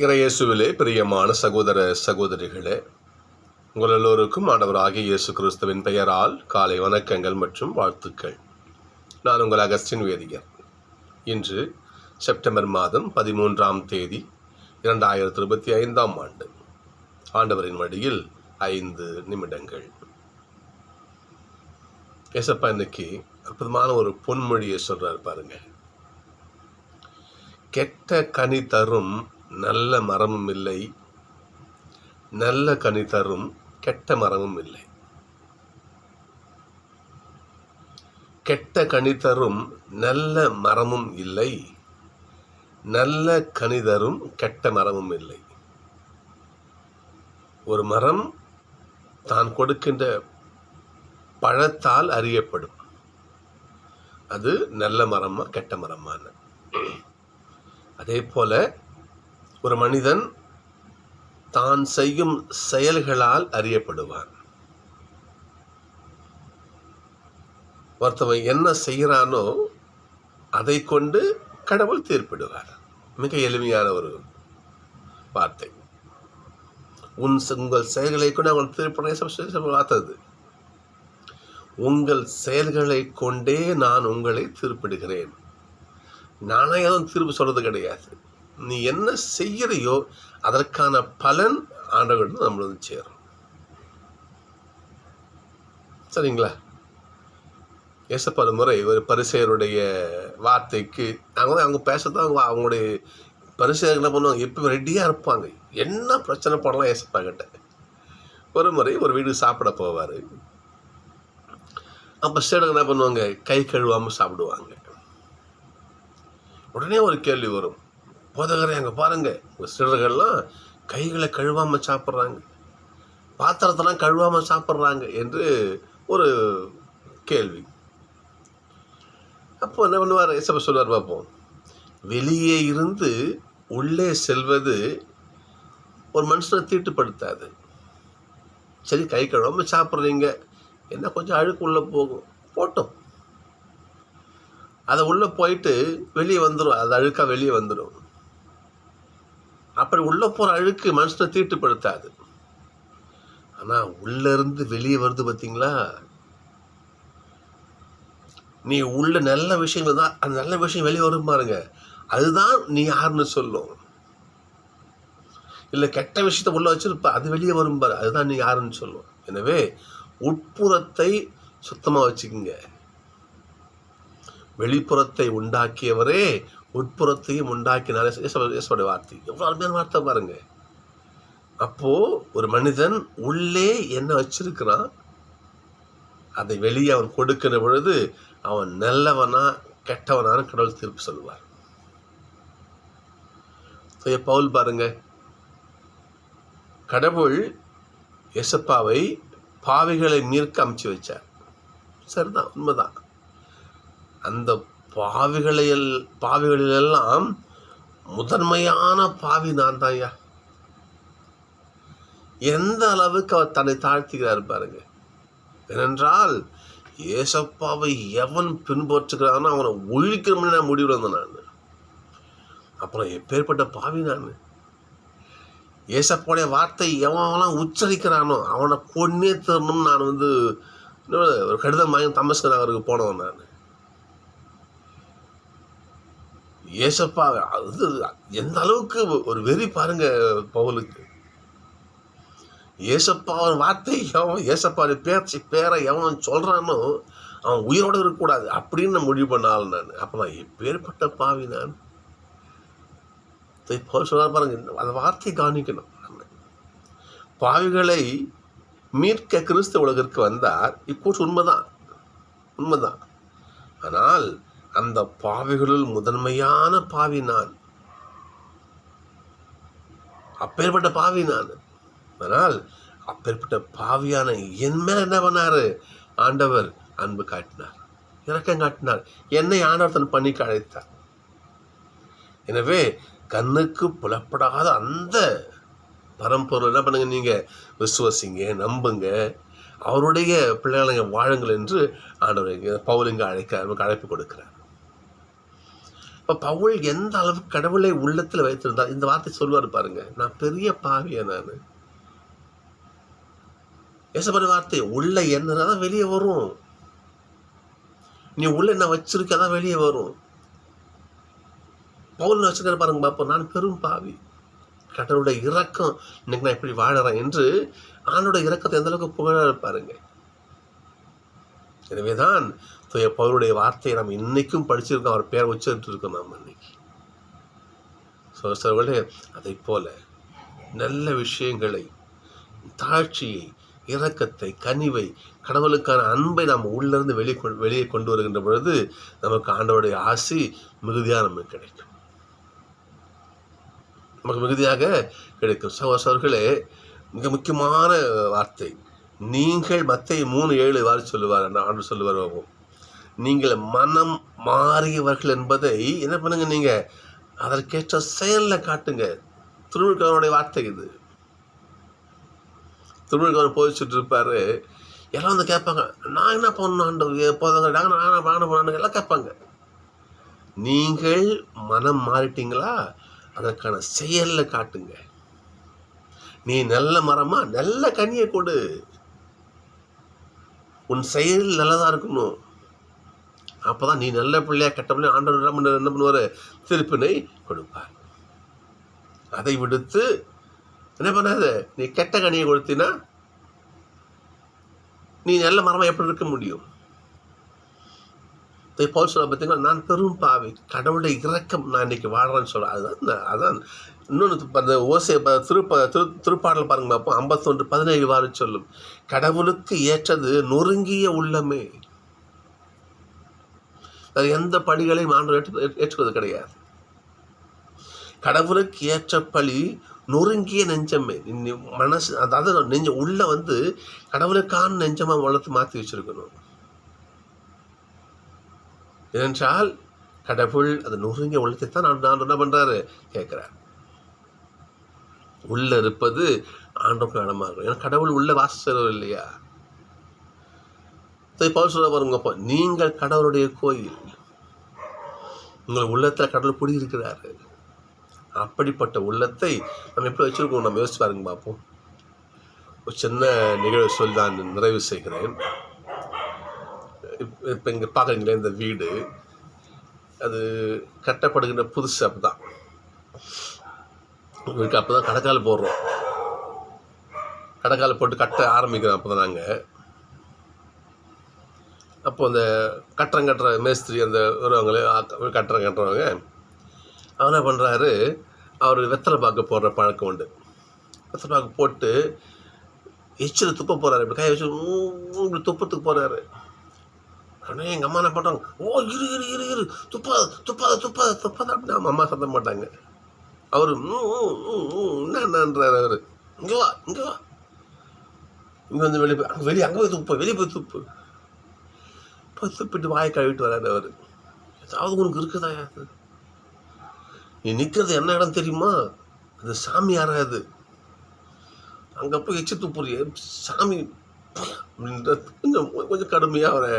இறையேசுவிலே பிரியமான சகோதர சகோதரிகளே உங்கள் எல்லோருக்கும் ஆண்டவராகிய இயேசு கிறிஸ்துவின் பெயரால் காலை வணக்கங்கள் மற்றும் வாழ்த்துக்கள். நான் உங்கள் அகஸ்டின் வேதியர். இன்று செப்டம்பர் மாதம் பதிமூன்றாம் தேதி இரண்டாயிரத்தி இருபத்தி ஐந்தாம் ஆண்டு. ஆண்டவரின் வழியில் ஐந்து நிமிடங்கள். ஏசப்பா இன்னைக்கு அற்புதமான ஒரு பொன்மொழியை சொல்கிறார் பாருங்கள் கெட்ட கனி தரும் நல்ல மரமும் இல்லை. நல்ல கனி தரும் கெட்ட மரமும் இல்லை. கெட்ட கனி தரும் நல்ல மரமும் இல்லை. நல்ல கனி தரும் கெட்ட மரமும் இல்லை. ஒரு மரம் தான் கொடுக்கின்ற பழத்தால் அறியப்படும். அது நல்ல மரமா கெட்ட மரமான அதே போல ஒரு மனிதன் தான் செய்யும் செயல்களால் அறியப்படுவான். ஒருத்தவன் என்ன செய்கிறானோ அதை கொண்டு கடவுள் தீர்ப்பிடுவார். மிக எளிமையான ஒரு வார்த்தை. உன் உங்கள் செயல்களை கொண்டு அவள் தீர்ப்பிட பார்த்தது உங்கள் செயல்களை கொண்டே நான் உங்களை தீர்ப்பிடுகிறேன். நானே எதுவும் தீர்ப்பு சொல்கிறது கிடையாது. நீ என்ன செய்கிறையோ அதற்கான பலன் ஆண்டவர்கள் நம்மள வந்து சேரும். சரிங்களா? ஏசப்பா ஒரு முறை ஒரு பரிசெயருடைய வார்த்தைக்கு அவங்க அவங்க பேசத்தான் அவங்க அவங்களுடைய பரிசெயர் என்ன பண்ணுவாங்க? எப்பவும் ரெடியாக இருப்பாங்க. என்ன பிரச்சனை போடலாம் ஏசப்பா கிட்ட? ஒரு முறை ஒரு வீடு சாப்பிட போவார். அப்போ சேடங்க என்ன பண்ணுவாங்க? கை கழுவாமல் சாப்பிடுவாங்க. உடனே ஒரு கேள்வி வரும். போதகரை அங்கே பாருங்கள் உங்கள் சிலர்கள்லாம் கைகளை கழுவாமல் சாப்பிட்றாங்க. பாத்திரத்தெல்லாம் கழுவாமல் சாப்பிட்றாங்க என்று ஒரு கேள்வி. அப்போ என்ன பண்ணுவார்? எசப்ப சொல்லுவார் பார்ப்போம். வெளியே இருந்து உள்ளே செல்வது ஒரு மனுஷனை தீட்டுப்படுத்தாது. சரி கை கழுவாமல் சாப்பிட்றீங்க. என்ன கொஞ்சம் அழுக்கு உள்ளே போகும். போட்டோம். அதை உள்ளே போயிட்டு வெளியே வந்துடும் அது அழுக்காக வெளியே வந்துடும் அப்படி உள்ளே போகிற அழுக்கு மனுஷனை தீட்டுப்படுத்தாது. ஆனால் உள்ளேருந்து வெளியே வருது பார்த்தீங்களா நீ உள்ள நல்ல விஷயங்கள் தான் அந்த நல்ல விஷயம் வெளியே வரும் பாருங்க. அதுதான் நீ யாருன்னு சொல்லும். இல்லை கெட்ட விஷயத்த உள்ள வச்சிருப்ப அது வெளியே வரும் பாரு அதுதான் நீ யாருன்னு சொல்லும். எனவே உட்புறத்தை சுத்தமாக வச்சுக்கோங்க. வெளிப்புறத்தை உண்டாக்கியவரே உட்புறத்தையும் உண்டாக்கினார் இயேசுடைய வார்த்தை. எவ்வளோ அருமையான வார்த்தை பாருங்க. அப்போது ஒரு மனிதன் உள்ளே என்ன வச்சிருக்கிறான்? அதை வெளியே அவன் கொடுக்கிற பொழுது அவன் நல்லவனா கெட்டவனான கடவுள் தீர்ப்பு சொல்லுவார். பவுல் பாருங்க. கடவுள் எசப்பாவை பாவைகளை மீர்க்க அமைச்சு வச்சார். சரிதான் உண்மைதான். அந்த பாவிகளில் பாவிகளிலெல்லாம் முதன்மையான பாவி நான் தான் ஐயா எந்த அளவுக்கு அவர் தன்னை தாழ்த்துகிறார் பாருங்க. ஏனென்றால் ஏசப்பாவை எவன் பின்பற்றுகிறானோ அவனை ஒழிக்கணும்னு நான் முடிவில் வந்தேன் நான். அப்புறம் எப்பேற்பட்ட பாவி நான்? ஏசப்பாவுடைய வார்த்தை எவனெல்லாம் உச்சரிக்கிறானோ அவனை கொன்னே தரணும்னு நான் வந்து ஒரு கடிதம் வாங்கி தமஸ்கர் நகருக்கு போனவன் நான். ஏசப்பா அது எந்த அளவுக்கு ஒரு வெறி பாருங்க பவுலுக்கு. ஏசப்பா வார்த்தை எவன் ஏசப்பா பேச்சு பேரை எவன் சொல்கிறானோ அவன் உயிரோடு இருக்கக்கூடாது அப்படின்னு நான் முடிவு பண்ணாலும் நான். அப்போ நான் எப்பேற்பட்ட பாவி நான்? போல் சொல்ல பாருங்க அந்த வார்த்தையை கவனிக்கணும். பாவிகளை மீட்க கிறிஸ்து உலகிற்கு வந்தார். இப்போ உண்மைதான் உண்மைதான். ஆனால் அந்த பாவிகளுள் முதன்மையான பாவி நான். அப்பேற்பட்ட பாவி நான். ஆனால் அப்பேற்பட்ட பாவியான என் மேல என்ன பண்ணாரு? ஆண்டவர் அன்பு காட்டினார். இறக்கம் காட்டினார். என்னை ஆண்டவர் தன் பணிக்கு அழைத்தார். எனவே கண்ணுக்கு புலப்படாத அந்த பரம்பொருள் என்ன பண்ணுங்க நீங்க? விசுவசிங்க நம்புங்க. அவருடைய பிள்ளைகளை வாழுங்கள் என்று ஆண்டவர் பவுலுங்க அழைக்க நமக்கு அழைப்பு கொடுக்கிறார். இப்போ பவுல் எந்த அளவுக்கு கடவுளை உள்ளத்தில் வைத்திருந்தார்? இந்த வார்த்தை சொல்வார் பாருங்க. நான் பெரிய பாவியா நான். ஏசப்பட வார்த்தை உள்ள என்ன தான் வெளியே வரும். நீ உள்ள என்ன வச்சிருக்க தான் வெளியே வரும். பவுல் வச்சுக்கிற பாருங்க பாப்போம் நான் பெரும் பாவி. கடவுளுடைய இறக்கம் இன்னைக்கு நான் இப்படி வாழறேன் என்று ஆணோட இறக்கத்தை எந்த அளவுக்கு புகழ பாருங்க. எனவேதான் தூய பவுலுடைய வார்த்தையை நம்ம இன்னைக்கும் படிச்சிருக்கோம் அவர் பேர் உச்சரிட்டு இருக்கோம் நம்ம இன்னைக்கு. சோசர்களே அதை போல நல்ல விஷயங்களை தாழ்ச்சியை இரக்கத்தை கனிவை கடவுளுக்கான அன்பை நாம் உள்ளிருந்து வெளியே வெளியே கொண்டு வருகின்ற பொழுது நமக்கு ஆண்டவருடைய ஆசி மிகுதியாக நமக்கு கிடைக்கும். நமக்கு மிகுதியாக கிடைக்கும். சகோசர்களே மிக முக்கியமான வார்த்தை. நீங்கள் மத்திய மூணு ஏழு வாரி சொல்லுவார் ஆண்டு சொல்லுவார் ஆகும். நீங்கள் மனம் மாறியவர்கள் என்பதை என்ன பண்ணுங்க நீங்கள் அதற்கேற்ற செயலில் காட்டுங்க. திருவிழாவுடைய வார்த்தை இது. திருவிழாவர் போதிச்சுட்டு இருப்பார் எல்லாம் வந்து கேட்பாங்க. நான் என்ன பண்ணணும் போதாங்க. நாங்கள் நான் வாங்க போனாங்க எல்லாம் கேட்பாங்க. நீங்கள் மனம் மாறிட்டீங்களா? அதற்கான செயலில் காட்டுங்க. நீ நல்ல மரமா? நல்ல கனியை கொடு. உன் செயல் நல்லதாக இருக்கணும். அப்பதான் நீ நல்ல பிள்ளையா கெட்ட பிள்ளையா ஆண்டவர் என்ன என்ன பண்ணுவார்? திருப்பினை கொடுப்பார். அதை விடுத்து என்ன பண்ணாத நீ கெட்ட கனியை கொடுத்தினா நீ நல்ல மரமாக எப்படி இருக்க முடியும்? இதை பவுல் சொல்ல பார்த்தீங்கன்னா நான் பெரும் பாவி கடவுளுடைய இரக்கம் நான் இன்னைக்கு வாழ்கிறேன்னு சொல்ல அதுதான் இந்த- அதான் இன்னொன்று அந்த ஓசை ப- திருப்ப திரு திருப்பாடல் பாருங்க பார்ப்போம் ஐம்பத்தொன்று பதினேழு வாரம் சொல்லும். கடவுளுக்கு ஏற்றது நொறுங்கிய உள்ளமே. எந்த பழிகளையும் ஆண்டவர் ஏற்று ஏற்றுவது கிடையாது. கடவுளுக்கு ஏற்ற பழி நொறுங்கிய நெஞ்சமே. மனசு அதாவது நெஞ்சம் உள்ள வந்து கடவுளுக்கான நெஞ்சமாக வளர்த்து மாற்றி வச்சிருக்கணும். ஏனென்றால் கடவுள் அது நொறுங்கிய உள்ளத்தை தான் நான் என்ன பண்ணுறாரு கேட்குறார். உள்ளே இருப்பது ஆண்டோக்கு இடமாக இருக்கும் ஏன்னா கடவுள் உள்ளே வாசல் இல்லையா? பவுல் சொல்ல பாருங்க அப்போ நீங்கள் கடவுளுடைய கோயில். உங்கள் உள்ளத்தில் கடவுள் குடியிருக்கிறாரு. அப்படிப்பட்ட உள்ளத்தை நம்ம எப்படி வச்சுருக்கோம்? நம்ம யோசிச்சு பாருங்க பார்ப்போம். ஒரு சின்ன நிகழ்வு சொல்லி நான் நிறைவு செய்கிறேன். இப்போ இப்போ இங்கே பார்க்குறீங்களே இந்த வீடு. அது கட்டப்படுகின்ற புதுசு அப்போ தான் வீட்டுக்கு அப்போ தான் கடைக்கால் போடுறோம். கடைக்கால் போட்டு கட்ட ஆரம்பிக்கிறோம் அப்போ தான் நாங்கள் அப்போ அந்த கட்டுறம் கட்டுற மேஸ்திரி அந்த வருவாங்களே கட்டுற கட்டுறவங்க அவர் என்ன பண்ணுறாரு அவர் வெத்தலை பாக்கு போடுற பழக்கம் உண்டு. வெத்தலை பாக்கு போட்டு எச்சில் துப்ப போகிறாரு இப்படி கை வச்சு இப்படி துப்பத்துக்கு போகிறாரு உடனே எங்கள் அம்மா என்ன பண்ணுறாங்க ஓ இரு இரு இரு இரு. துப்பாத துப்பாத துப்பாத துப்பாத. அப்படின்னு நம்ம அம்மா சத்தம் மாட்டாங்க அவர் என்னன்றார் அவர். இங்கே வா இங்கே வா. இங்கே வந்து வெளியே போய் அங்கே வெளியே அங்கே போய் துப்பு வெளியே போய் துப்பு. போய் துப்பிட்டு வாயை கழுவிட்டு வராரு அவர். ஏதாவது உனக்கு இருக்குதா அது? நீ நிற்கிறது என்ன இடம் தெரியுமா? அது சாமி யாராது அங்கே போய் எச்சு துப்புறிய சாமி. கொஞ்சம் கொஞ்சம் கடுமையாக அவரை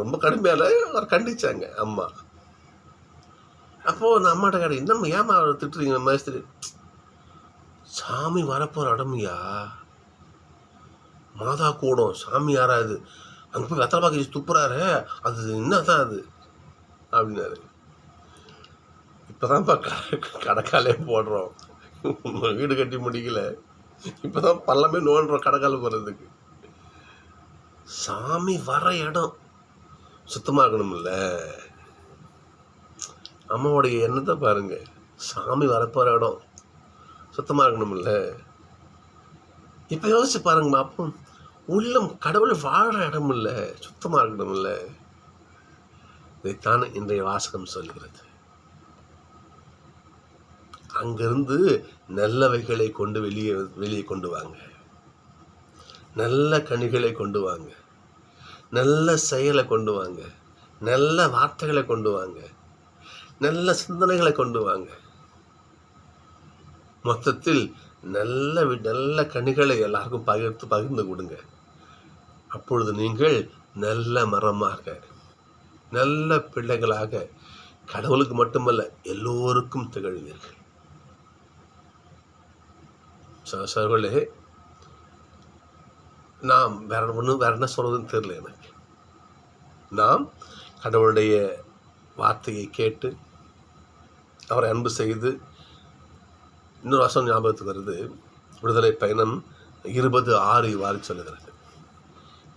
ரொம்ப கடுமையால் அவர் கண்டிச்சாங்க அம்மா. அப்போது நான் அம்மாட்ட கடை என்னம்மா ஏம்மா அவரை திட்டுறீங்க மேஸ்திரி சாமி வரப்போகிற இடமையா மாதா கூடம் சாமி யாராது அங்கே போய் வெத்தலை பாக்கி துப்புறாரு அது என்ன தான் அது? அப்படின்னாரு. இப்போதான்ப்பா கடைக்காலே போடுறோம். வீடு கட்டி முடிக்கல. இப்போதான் பள்ளமே நோண்டுறோம் கடைக்கால போகிறதுக்கு சாமி வர இடம். சுத்தமாக இருக்கணும்ல. அம்மாவுடைய எண்ணத்தை பாருங்க. சாமி வரப்போகிற இடம். சுத்தமாக இருக்கணும்ல. இப்போ யோசிச்சு பாருங்க அப்போ உள்ளம் கடவுள் வாழ்கிற இடம் இல்லை சுத்தமாக இல்லை இதைத்தான் இன்றைய வாசகம் சொல்கிறது. அங்கிருந்து நல்லவைகளை கொண்டு வெளியே வெளியே கொண்டு வாங்க. நல்ல கனிகளை கொண்டு வாங்க. நல்ல செயலை கொண்டு வாங்க. நல்ல வார்த்தைகளை கொண்டு வாங்க. நல்ல சிந்தனைகளை கொண்டு வாங்க. மொத்தத்தில் நல்ல நல்ல கனிகளை எல்லாருக்கும் பகிர்ந்து பகிர்ந்து கொடுங்க. அப்பொழுது நீங்கள் நல்ல மரமாக நல்ல பிள்ளைகளாக கடவுளுக்கு மட்டுமல்ல எல்லோருக்கும் திகழ்வீர்கள். சகோதரர்களே நாம் வேற ஒன்றும் வேற என்ன சொல்கிறதுன்னு தெரியல எனக்கு. நாம் கடவுளுடைய வார்த்தையை கேட்டு அவரை அன்பு செய்து இன்னொரு வருஷம் ஞாபகத்துக்கு வருது. விடுதலை பயணம் இருபது ஆறு இவ்வாறு சொல்லுகிறது.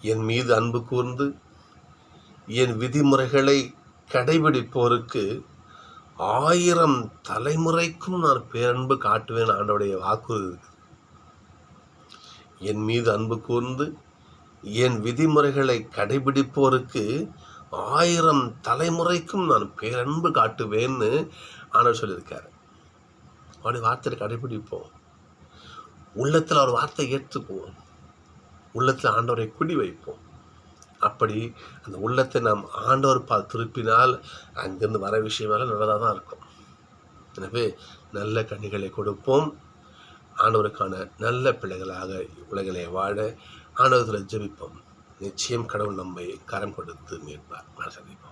என் மீது அன்பு கூர்ந்து என் விதிமுறைகளை கடைபிடிப்போருக்கு ஆயிரம் தலைமுறைக்கும் நான் பேரன்பு காட்டுவேன் ஆண்டவுடைய வாக்குறுதி என் மீது அன்பு கூர்ந்து என் விதிமுறைகளை கடைபிடிப்போருக்கு ஆயிரம் தலைமுறைக்கும் நான் பேரன்பு காட்டுவேன்னு ஆண்டவர் சொல்லியிருக்காரு. அவருடைய வார்த்தையை கடைபிடிப்போம். உள்ளத்தில் அவர் வார்த்தை ஏற்றுக்குவோம். உள்ளத்தில் ஆண்டவரை குடி வைப்போம். அப்படி அந்த உள்ளத்தை நாம் ஆண்டவர் பா திருப்பினால் அங்கிருந்து வர விஷயமெல்லாம் நல்லதாக தான் இருக்கும். எனவே நல்ல கனிகளை கொடுப்போம். ஆண்டவருக்கான நல்ல பிள்ளைகளாக உலகிலே வாழ ஆண்டவத்தில் ஜெபிப்போம். நிச்சயம் கடவுள் நம்மை கரம் கொடுத்து மீட்பார். சந்திப்போம்